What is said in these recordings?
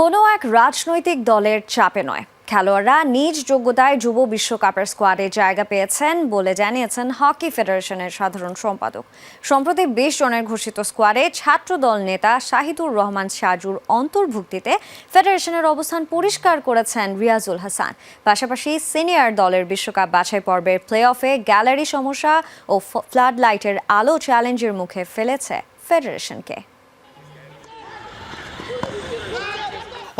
কোনো এক রাজনৈতিক দলের চাপে নয়। খেলোয়াড়রা নিজ যোগ্যতায় যুব বিশ্বকাপের স্কোয়াডে জায়গা পেয়েছেন বলে জানিয়েছেন হকি ফেডারেশনের সাধারণ সম্পাদক। সম্প্রতি বিশ জনের ঘোষিত স্কোয়াডে ছাত্রদল নেতা শাহিদুর রহমান সাজুর অন্তর্ভুক্তিতে ফেডারেশনের অবস্থান পরিষ্কার করেছেন রিয়াজুল হাসান। পাশাপাশি সিনিয়র দলের বিশ্বকাপ বাছাই পর্বের প্লে অফে গ্যালারি সমস্যা ও ফ্লাড লাইটের আলো চ্যালেঞ্জের মুখে ফেলেছে ফেডারেশনকে।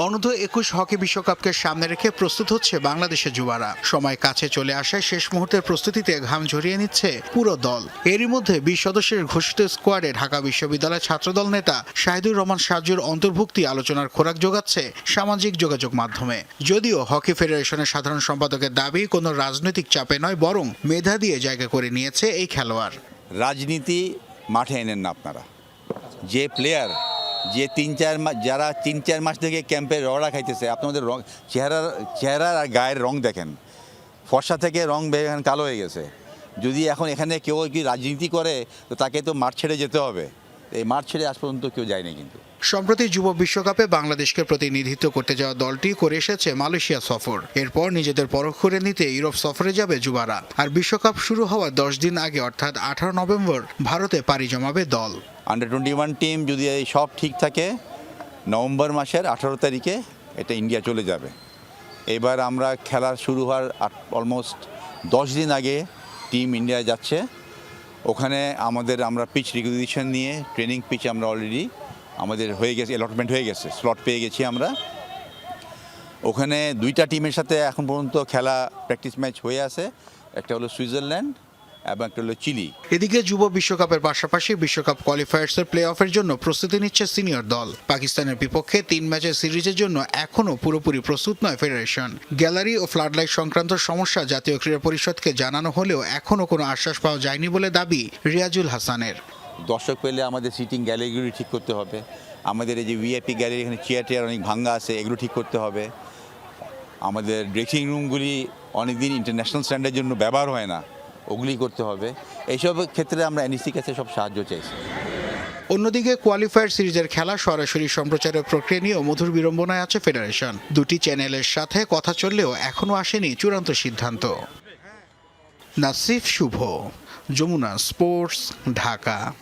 অনূর্ধ্ব একুশ হকি বিশ্বকাপকে সামনে রেখে প্রস্তুত হচ্ছে বাংলাদেশের যুবারা। সময় কাছে চলে আসায় শেষ মুহূর্তের প্রস্তুতিতে ঘাম ঝরিয়ে নিচ্ছে পুরো দল। এরই মধ্যে বিশ সদস্যের ঘোষিত স্কোয়াডে ঢাকা বিশ্ববিদ্যালয় ছাত্রদল নেতা শাহিদুর রহমান সাজুর অন্তর্ভুক্তি আলোচনার খোরাক যোগাচ্ছে সামাজিক যোগাযোগ মাধ্যমে। যদিও হকি ফেডারেশনের সাধারণ সম্পাদকের দাবি, কোনো রাজনৈতিক চাপে নয়, বরং মেধা দিয়ে জায়গা করে নিয়েছে এই খেলোয়াড়। রাজনীতি মাঠে এনেন না আপনারা। যে প্লেয়ার যে তিন চার মাস যারা তিন চার মাস থেকে ক্যাম্পে রড়া খাইতেছে, আপনাদের রং, চেহারার চেহারার আর গায়ের রং দেখেন। ফর্সা থেকে রং এখানে কালো হয়ে গেছে। যদি এখন এখানে কেউ কি রাজনীতি করে, তো তাকে তো মাঠ ছেড়ে যেতে হবে। এই মাঠ ছেড়ে আজ পর্যন্ত কেউ যায়নি কিন্তু। সম্প্রতি যুব বিশ্বকাপে বাংলাদেশকে প্রতিনিধিত্ব করতে যাওয়া দলটি করে এসেছে মালয়েশিয়া সফর। এরপর নিজেদের পরখ করে নিতে ইউরোপ সফরে যাবে যুবারা। আর বিশ্বকাপ শুরু হওয়ার দশ দিন আগে, অর্থাৎ আঠারো নভেম্বর, ভারতে পাড়ি জমাবে দল। আন্ডার টোয়েন্টি ওয়ান টিম যদি সব ঠিক থাকে, নভেম্বর মাসের আঠারো তারিখে এটা ইন্ডিয়া চলে যাবে। এবার আমরা খেলার শুরু হওয়ার অলমোস্ট দশ দিন আগে টিম ইন্ডিয়া যাচ্ছে। ওখানে আমাদের আমরা পিচ রিকুইজিশন নিয়ে ট্রেনিং পিচ আমরা অলরেডি আমাদের হয়ে গেছে অ্যালটমেন্ট হয়ে গেছে স্লট পেয়ে গেছি আমরা। ওখানে দুইটা টিমের সাথে এখন পর্যন্ত খেলা প্র্যাকটিস ম্যাচ হয়ে আছে। একটা হলো সুইজারল্যান্ড এবং একটা হলো চিলি। এদিকে যুব বিশ্বকাপের পাশাপাশি বিশ্বকাপ কোয়ালিফায়ার্সের প্লে অফের জন্য প্রস্তুতি নিচ্ছে সিনিয়র দল। পাকিস্তানের বিপক্ষে তিন ম্যাচের সিরিজের জন্য এখনও পুরোপুরি প্রস্তুত নয় ফেডারেশন গ্যালারি ও ফ্লাডলাইট সংক্রান্ত সমস্যা জাতীয় ক্রীড়া পরিষদকে জানানো হলেও এখনও কোনো আশ্বাস পাওয়া যায়নি বলে দাবি রিয়াজুল হাসানের। দর্শক পেলে আমাদের সিটিং গ্যালারিগুলি ঠিক করতে হবে। আমাদের এই যে ভিআইপি গ্যালারি এখানে চেয়ার টেয়ার অনেক ভাঙ্গা আছে, এগুলো ঠিক করতে হবে। আমাদের ড্রেসিং রুমগুলি অনেক দিন ইন্টারন্যাশনাল স্ট্যান্ডার্ডের জন্য ব্যবহার হয় না, ওগুলি করতে হবে। এইসব ক্ষেত্রে আমরা এনএসির কাছে সব সাহায্য চাইছি। অন্যদিকে কোয়ালিফায়ার সিরিজের খেলা সরাসরি সম্প্রচারের প্রক্রিয়া নিয়েও মধুর বিড়ম্বনায় আছে ফেডারেশন দুটি চ্যানেলের সাথে কথা চললেও এখনও আসেনি চূড়ান্ত সিদ্ধান্ত। নাসিফ শুভ, যমুনা স্পোর্টস ঢাকা।